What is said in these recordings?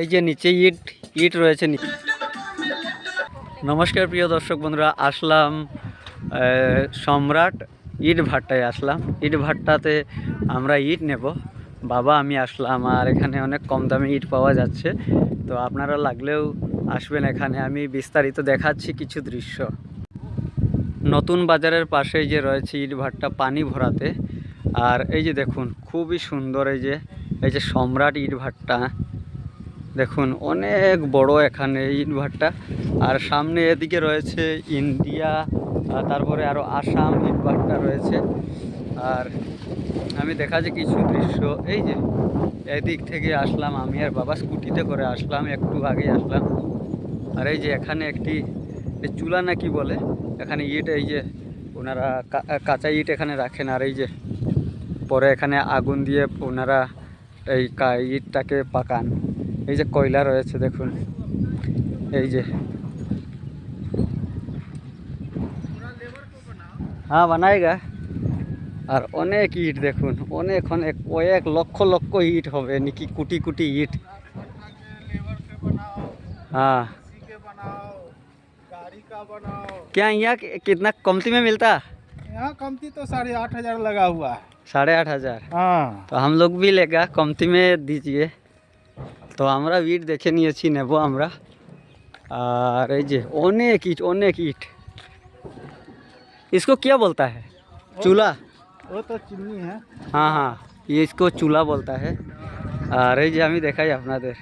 এই যে নিচে ইট ইট রয়েছে নিচে নমস্কার প্রিয় দর্শক বন্ধুরা, আসলাম সম্রাট ইট ভাট্টায় আসলাম। ইট ভাট্টাতে আমরা ইট নেব। বাবা, আমি আসলাম আর এখানে অনেক কম দামে ইট পাওয়া যাচ্ছে। তো আপনারা লাগলেও আসবেন এখানে। আমি বিস্তারিত দেখাচ্ছি কিছু দৃশ্য। নতুন বাজারের পাশে যে রয়েছে ইট ভাট্টা পানি ভরাতে। আর এই যে দেখুন, খুবই সুন্দর এই যে এই যে সম্রাট ইট ভাট্টা। দেখুন, অনেক বড় এখানে ইট ভাট্টা আর সামনে এদিকে রয়েছে ইন্ডিয়া তারপরে আরও আসাম ইট ভাট্টা রয়েছে। আর আমি দেখা যে কিছু দৃশ্য। এই যে, এদিক থেকে আসলাম আমি আর বাবা, স্কুটিতে করে আসলাম, একটু আগেই আসলাম। আর এই যে এখানে একটি চুলা না কি বলে? এখানে ইট, এই যে ওনারা কাঁচা ইট এখানে রাখেন। আর এই যে, পরে এখানে আগুন দিয়ে ওনারা এই ইটটাকে পাকান। এই যে কয়লা রয়েছে দেখুন এই যে হ্যাঁ বানাইগা আর অনেক ইট দেখুন অনেক অনেক কয়েক লক্ষ লক্ষ ইট হবে নাকি কোটি কোটি ইট हाँ के बनाओ गाड़ी का बनाओ क्या यहाँ कि- कितना कमती में मिलता यहाँ कमती तो साढ़े आठ हजार लगा हुआ है साढ़े आठ हजार हाँ তো हम लोग भी लेगा कमती में दीजिए তো আমরা ইট দেখে নিয়েছি নেব আমরা আর এই যে অনেক ইট অনেক ইট इसको क्या बोलता है चूल्हा वो तो चिमनी है হ্যাঁ হ্যাঁ ये इसको চুলা বলতা है আর এই যে আমি দেখাই আপনাদের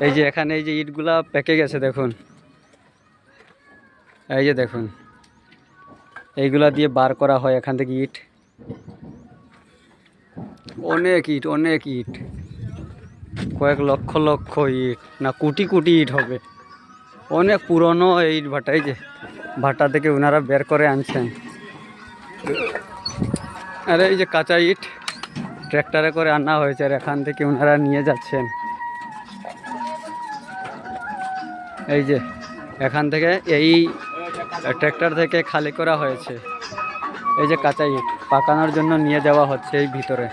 এই যে এখানে এই যে ইটগুলা পেকে গেছে দেখুন এই যে দেখুন এইগুলা দিয়ে বার করা হয় এখান থেকে ইট অনেক ইট অনেক ইট কয়েক লক্ষ লক্ষ ইট না কোটি কোটি ইট হবে। অনেক পুরনো এই ইট ভাটা, এই যে ভাটা থেকে ওনারা বের করে আনছেন। আর এই যে কাঁচা ইট, ট্র্যাক্টরে করে আনা হয়েছে আর এখান থেকে ওনারা নিয়ে যাচ্ছেন। এই যে এখান থেকে এই ট্র্যাক্টর থেকে খালি করা হয়েছে। এই যে কাঁচা ইট, পাকানোর জন্য নিয়ে যাওয়া হচ্ছে এই ভিতরে।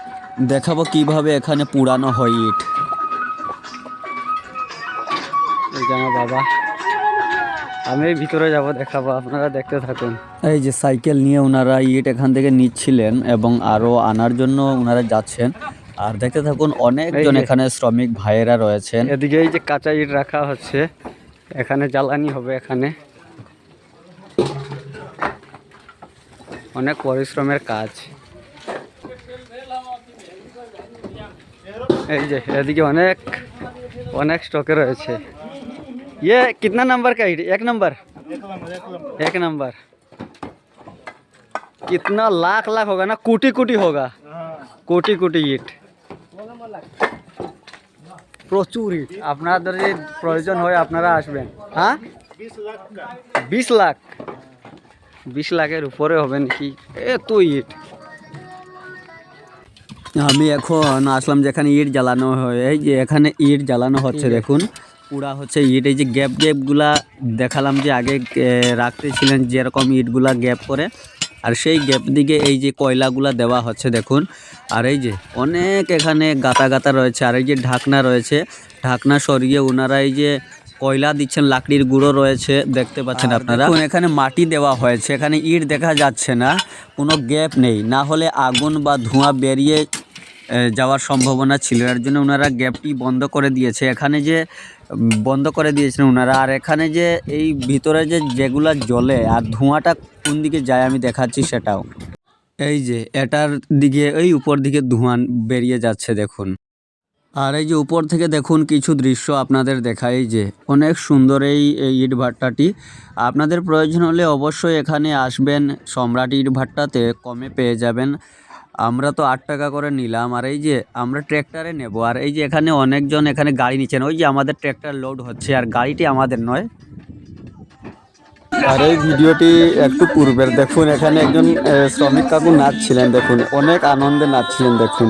দেখাবো কীভাবে এখানে পুরানো হয় ইট। এই যে আমার বাবা। আমি ভিতরে যাব দেখাবো আপনারা দেখতে থাকুন। এই যে সাইকেল নিয়ে ওনারা ইট এখান থেকে নিচ্ছিলেন এবং আরও আনার জন্য ওনারা যাচ্ছেন। আর দেখতে থাকুন অনেকজন এখানে শ্রমিক ভাইয়েরা রয়েছেন। এদিকে এই যে কাঁচা ইট রাখা হচ্ছে এখানে জ্বালানি হবে এখানে। অনেক পরিশ্রমের কাজ। এই যে এদিকে অনেক অনেক স্টকে রয়েছে। ये कितना नंबर का ईट एक नंबर एक नंबर कितना लाख लाख होगा ना कोटी कोटी होगा কোটি কোটি ইট প্রচুর ইট আপনাদের যদি প্রয়োজন হয় আপনারা আসবেন হ্যাঁ बीस लाख का বিশ লাখ বিশ লাখের উপরে হবে নাকি এত ইট আমি এখন আসলাম যেখানে ইট জ্বালানো হয় এই যে এখানে ইট জ্বালানো হচ্ছে দেখুন পুরা হচ্ছে ইট এই যে গ্যাপ গ্যাপগুলা দেখালাম যে আগে রাখতেছিলেন যেরকম ইটগুলা গ্যাপ করে। আর সেই গ্যাপ দিকে এই যে কয়লাগুলা দেওয়া হচ্ছে দেখুন। আর এই যে অনেক এখানে গাতা গাতা রয়েছে আর এই যে ঢাকনা রয়েছে ঢাকনা সরিয়ে ওনারা এই যে কয়লা দিচ্ছেন লাকড়ির গুঁড়ো রয়েছে দেখতে পাচ্ছেন আপনারা। এখানে মাটি দেওয়া হয়েছে এখানে ইট দেখা যাচ্ছে না কোনো গ্যাপ নেই। না হলে আগুন বা ধোঁয়া বেরিয়ে যাওয়ার সম্ভাবনা ছিল। এর জন্য ওনারা গ্যাপটি বন্ধ করে দিয়েছে। এখানে যে বন্ধ করে দিয়েছেন ওনারা আর এখানে যে, এই ভিতরে যে যেগুলা জ্বলে আর ধোঁয়াটা কোন দিকে যায় আমি দেখাচ্ছি সেটাও। এই যে, এটার দিকে, এই উপর দিকে ধোঁয়া বেরিয়ে যাচ্ছে, দেখুন। আর এই যে উপর থেকে দেখুন কিছু দৃশ্য আপনাদের দেখাই যে, অনেক সুন্দর এই এই ইট ভাট্টাটি আপনাদের প্রয়োজন হলে অবশ্যই এখানে আসবেন। সম্রাট ইট ভাট্টাতে কমে পেয়ে যাবেন। আমরা তো আট টাকা করে নিলাম, আর এই যে আমরা ট্র্যাক্টারে নেব, আর এই যে এখানে অনেকজন এখানে গাড়ি নিচ্ছেন। ওই যে আমাদের ট্র্যাক্টার লোড হচ্ছে, আর গাড়িটি আমাদের নয়। আর এই ভিডিওটি একটু পূর্বের, দেখুন এখানে একজন শ্রমিক কাকু নাচছিলেন, দেখুন। অনেক আনন্দে নাচছিলেন, দেখুন।